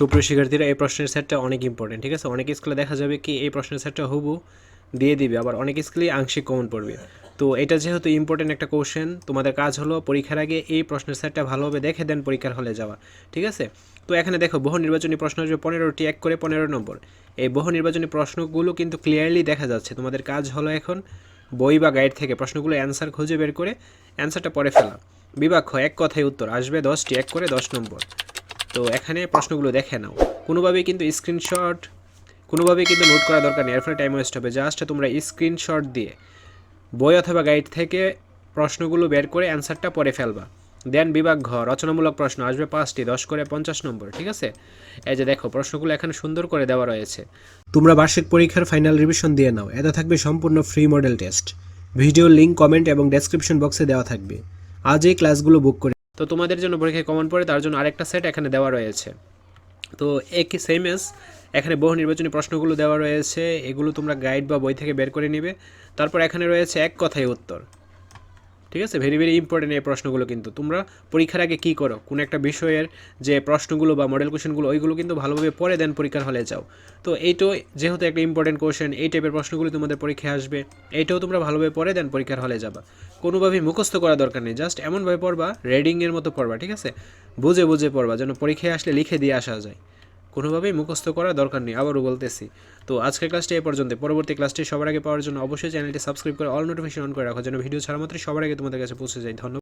সুপ্রিয় শিক্ষার্থীরা, এই প্রশ্নের সেটটা অনেক ইম্পর্টেন্ট ঠিক আছে? অনেক স্কুলে দেখা যাবে কি এই প্রশ্নের সেটটা হুবু দিয়ে দিবে, আবার অনেক স্কুলেই আংশিক কমন পড়বে। তো এটা যেহেতু ইম্পর্টেন্ট একটা কোশ্চেন তোমাদের কাজ হলো পরীক্ষার আগে এই প্রশ্নের সেটটা ভালোভাবে দেখে দেন পরীক্ষার হলে যাওয়া, ঠিক আছে? তো এখানে দেখো, বহু নির্বাচনী প্রশ্ন আসবে পনেরোটি, এক করে পনেরো নম্বর। এই বহু নির্বাচনী প্রশ্নগুলো কিন্তু ক্লিয়ারলি দেখা যাচ্ছে। তোমাদের কাজ হলো এখন বই বা গাইড থেকে প্রশ্নগুলো অ্যান্সার খুঁজে বের করে অ্যান্সারটা পরে ফেলা। বিভাগ এক কথায় উত্তর, আসবে দশটি, এক করে দশ নম্বর। তো এখানে প্রশ্নগুলো দেখে নাও। কোনোভাবেই কিন্তু স্ক্রিনশট কোনোভাবেই কিন্তু নোট করা দরকার নেই। এর ফলে টাইম ওয়েস্ট হবে। জাস্ট তোমরা স্ক্রিনশট দিয়ে বই অথবা গাইড থেকে প্রশ্নগুলো বের করে অ্যান্সারটা পরে ফেলবা। দেন বিভাগ ঘ, রচনামূলক প্রশ্ন, আসবে পাঁচটি, দশ করে পঞ্চাশ নম্বর, ঠিক আছে? এই যে দেখো, প্রশ্নগুলো এখানে সুন্দর করে দেওয়া রয়েছে। তোমরা বার্ষিক পরীক্ষার ফাইনাল রিভিশন দিয়ে নাও। এতে থাকবে সম্পূর্ণ free model test video link comment এবং ডেসক্রিপশন বক্সে দেওয়া থাকবে। আজ এই ক্লাসগুলো বুক করে তো তোমাদের জন্য পরীক্ষায় কমন পড়ে, তার জন্য আরেকটা সেট এখানে দেওয়া রয়েছে। তো একই সেম এস এখানে বহু নির্বাচনী প্রশ্নগুলো দেওয়া রয়েছে, এগুলো তোমরা গাইড বা বই থেকে বের করে নেবে। তারপর এখানে রয়েছে এক কথায় উত্তর। ঠিক আছে? ভেরি ভেরি ইম্পর্টেন্ট এই প্রশ্নগুলো কিন্তু। তোমরা পরীক্ষার আগে কী করো? কোনো একটা বিষয়ের যে প্রশ্নগুলো বা মডেল কোশ্চেনগুলো ওইগুলো কিন্তু ভালোভাবে পড়ে দেন পরীক্ষার হলে যাও। তো এইটাও যেহেতু একটা ইম্পর্টেন্ট কোশ্চেন এই টাইপের প্রশ্নগুলো তোমাদের পরীক্ষায় আসবে। এইটাও তোমরা ভালোভাবে পড়ে দেন পরীক্ষার হলে যাবা। কোনোভাবেই মুখস্থ করা দরকার নেই। জাস্ট এমনভাবে পড়বা রেডিংয়ের মতো পড়বা, ঠিক আছে? বুঝে বুঝে পড়বা, যেন পরীক্ষায় আসলে লিখে দিয়ে আসা যায়। কোনোভাবেই মুখস্থ করার দরকার নেই, আবারও বলতেছি। তো আজকের ক্লাসটি এ পর্যন্ত। পরবর্তী ক্লাসটি সবার আগে পাওয়ার জন্য অবশ্যই চ্যানেলটি সাবস্ক্রাইব করে অল নোটিফিকেশন অন করে রাখো, যেন ভিডিও ছাড়া মাত্র সবার আগে তোমাদের কাছে পৌঁছে যায়। ধন্যবাদ।